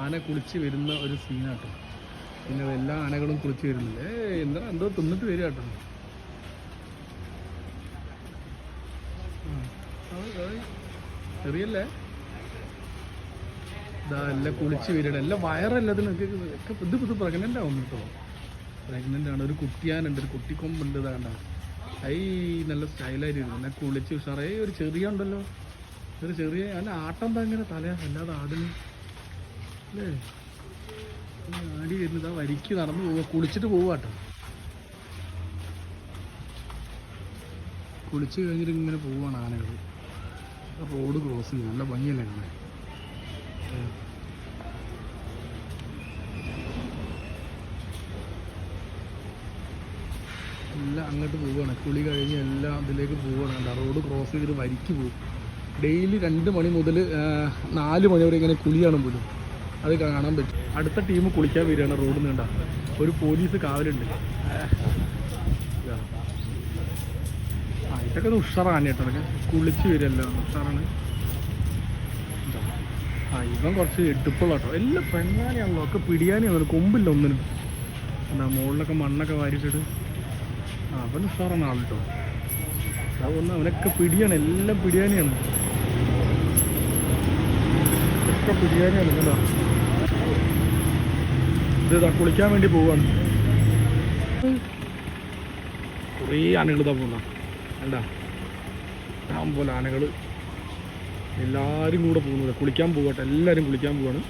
ആന കുളിച്ച് വരുന്ന ഒരു സീനാട്ടോ. പിന്നെ എല്ലാ ആനകളും കുളിച്ച് വരുന്നില്ല എന്താ എന്തോ തിന്നിട്ട് വരിക കേട്ടോ. ചെറിയല്ലേ? ഇതാ എല്ലാം കുളിച്ച് വരിക എല്ലാം വയറല്ല ഇതിനൊക്കെ ഒക്കെ ഇത് ഇത് പ്രഗ്നന്റ് ആവും കേട്ടോ. പ്രഗ്നന്റ് ആണ്. ഒരു കുട്ടിയാനുണ്ട് ഒരു കുട്ടിക്കൊമ്പുണ്ട് ഇതാണ്ട ഐ നല്ല സ്റ്റൈലായിട്ട് എന്നെ കുളിച്ച് ഉഷാറേ ഒരു ചെറിയ ഉണ്ടല്ലോ. ഒരു ചെറിയ അല്ല ആട്ടം എന്താ ഇങ്ങനെ തല അല്ലാതെ ആടുന്നു. അല്ലേ? അടി വരുന്നത് ആ വരിക്ക് നടന്നു പോവുക. കുളിച്ചിട്ട് പോവാട്ടോ കുളിച്ച് കഴിഞ്ഞിട്ട് ഇങ്ങനെ പോവാണ് ആനകൾ റോഡ് ക്രോസ് ചെയ്യും. നല്ല ഭംഗിയല്ലേ കാണാൻ? എല്ലാം അങ്ങോട്ട് പോവുകയാണ്. കുളി കഴിഞ്ഞ് എല്ലാം അതിലേക്ക് പോവുകയാണ്. കണ്ട? റോഡ് ക്രോസ് ചെയ്തിട്ട് വരിക്ക് പോകും ഡെയിലി രണ്ട് മണി മുതൽ നാല് മണി വരെ ഇങ്ങനെ കുളിയാണ് പോലും. അത് കാണാൻ പറ്റും. അടുത്ത ടീം കുളിക്കാൻ വരികയാണ് റോഡ് നീണ്ട. ഒരു പോലീസ് കാവലുണ്ട്. ആ ഇതൊക്കെ ഒന്ന് ഉഷാറാണ് കേട്ടോ. കുളിച്ച് വരികയല്ലോ ഉഷാറാണ്. ആ ഇവൻ കുറച്ച് എടുപ്പുള്ള കേട്ടോ. എല്ലാം പെണ്ണാനെയാണല്ലോ ഒക്കെ പിടിയാനെയാണ് കൊമ്പില്ല ഒന്നിനും. എന്താ മുകളിലൊക്കെ മണ്ണൊക്കെ വാരിച്ചിട്ട് ആ അവൻ ഉഷാറാണ് ആൾ കേട്ടോ. അതൊന്ന് അവനൊക്കെ പിടിയാണ്. എല്ലാം പിടിയാനെയാണ് ഒക്കെ പിടിയാനെയാണ് കേട്ടോ ഇത് ഇതാ കുളിക്കാൻ വേണ്ടി പോവാണ്. കുറേ ആനകൾ ഇതാ പോകുന്ന അല്ല പോലെ ആനകൾ എല്ലാവരും കൂടെ പോകുന്നത് കുളിക്കാൻ പോകട്ടെ എല്ലാവരും കുളിക്കാൻ പോവാണ്.